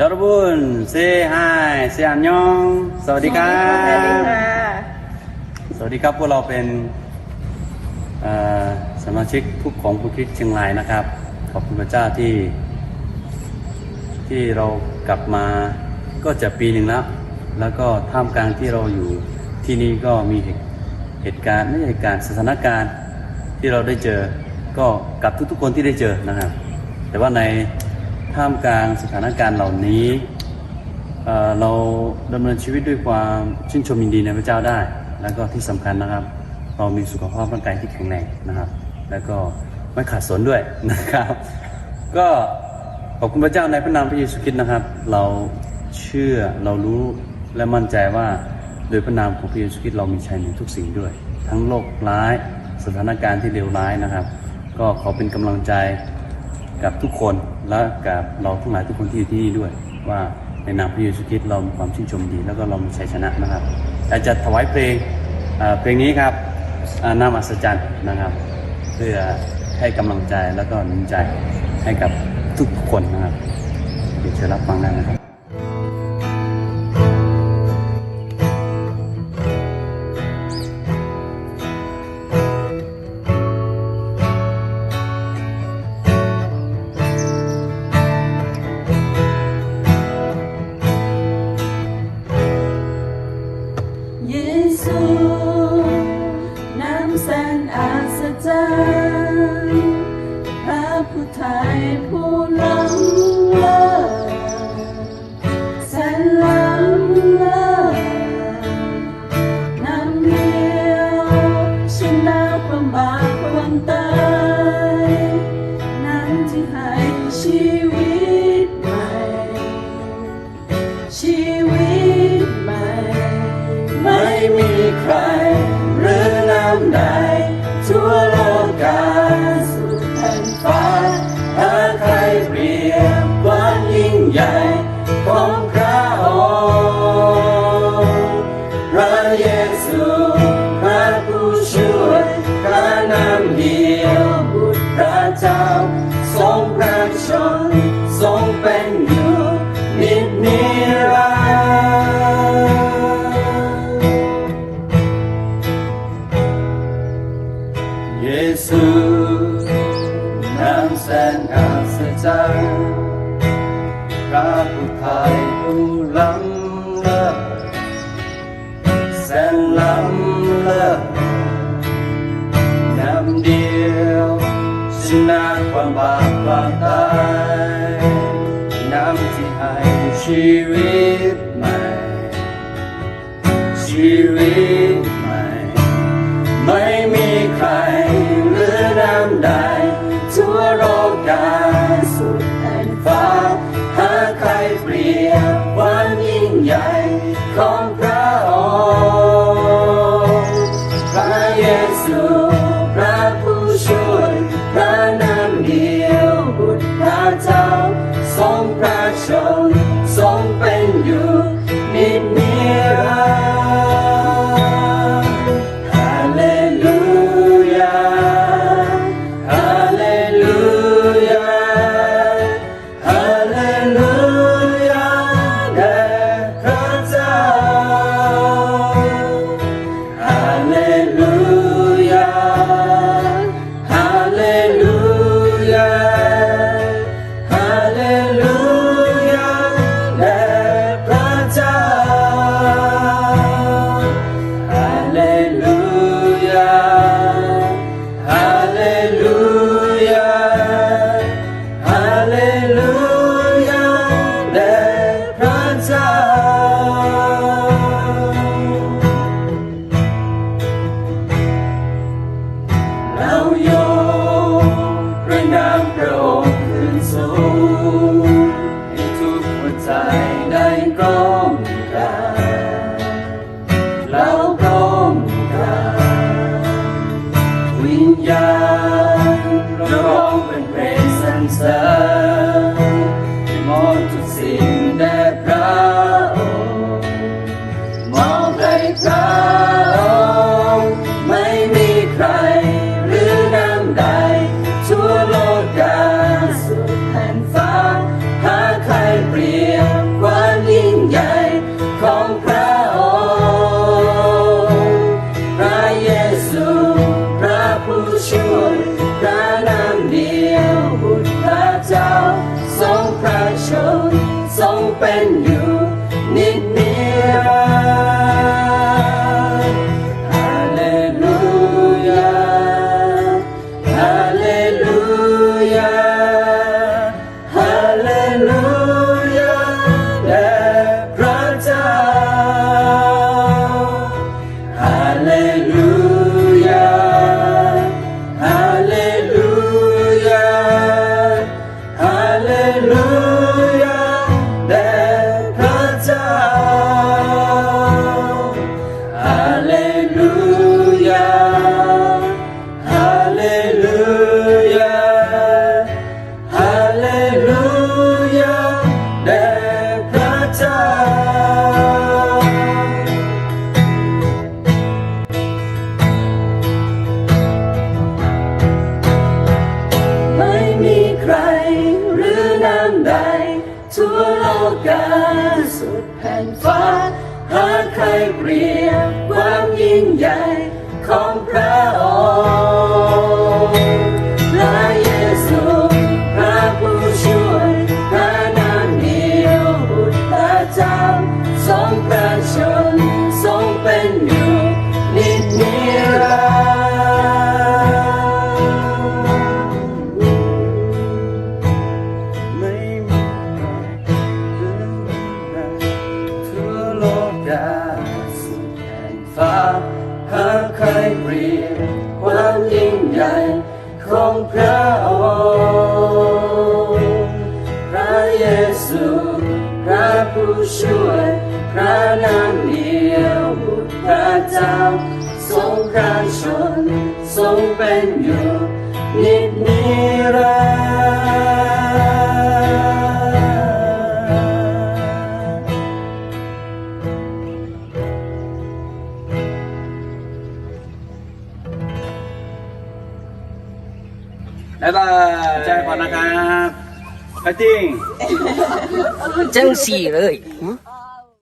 ยอรบุญเซฮายเซียนยอง สวัสดีครัสวัสดีบค่ะสวัสดีครับพวกเราเป็นเอ่อสมาชิกทุกของภูคริสเชียงรายนะครับ ขอบคุณพระเจ้าที่ ที่เรากลับมาก็จะปีหนึ่งแล้ว แล้วก็ท่ามกลางที่เราอยู่ที่นี่ก็มีเหตุเหตุการณ์ไม่ใช่เหตุการณ์สถานการณ์ที่เราได้เจอ ก็กับทุกๆคนที่ได้เจอนะครับ แต่ว่าใน ท่ามกลางสถานการณ์เหล่านี้เเราดำเนินชีวิตด้วยความชื่นชมยินดีในพระเจ้าได้ แล้วก็ที่สำคัญนะครับ เรามีสุขภาพร่างกายที่แข็งแรงนะครับ แล้วก็ไม่ขาดสนด้วยนะครับ ก็ขอบคุณพระเจ้าในพระนามพระเยซูคริสต์นะครับ เราเชื่อเรารู้และมั่นใจว่าโดยพระนามของพระเยซูคริสต์เรามีชัยในทุกสิ่งด้วย ทั้งโรคร้ายสถานการณ์ที่เลวร้ายนะครับ ก็ขอเป็นกำลังใจ กับทุกคนและกับเราทั้งหลายทุกคนที่อยู่ที่นี่ด้วย ว่าในนามพระเยซูคริสต์เรามีความชื่นชมดี แล้วก็เรามีชัยชนะนะครับอาจจะถวายเพลงเพลงนี้ครับน่าน้ำอัศจรรย์นะครับ เพื่อให้กำลังใจแล้วก็หนุนใจให้กับทุกคนนะครับเดี๋ยวเชิญรับฟังได้นะครับ แสนอัศจรรย์พระผู้ไทยผู้ ชีวิตใหม่ ไม่มีใครหรือน้ำใดทั่วโลกาสุดแห่งฟ้า หาใครเปรียบความยิ่งใหญ่ของ ให้ทุกหัวใจได้ก้มกราบเราก้มกราวิญญาณร้องเป็นเพลงสรรเสริญให้มอบทุกสิ่งแด่พระองค์มองให้พระองค์ไม่มีใคร หรือน้ำใดทั่วโลกาสุดแผ่นฟ้า ทรงเป็นอยู่ กาสุดแผ่นฟ้าหาใครเปรียบความยิ่งใหญ่ของพระ ฟ้าหาใครเปรียบความยิ่งใหญ่ของพระองค์พระเยซูพระผู้ช่วย พระนามเดียวพระเจ้าทรงพระชนทรงเป็นอยู่นิจนิรันดร์ บ๊ายบายใจพอนะครับไปติ้งจังสี่เลยหึ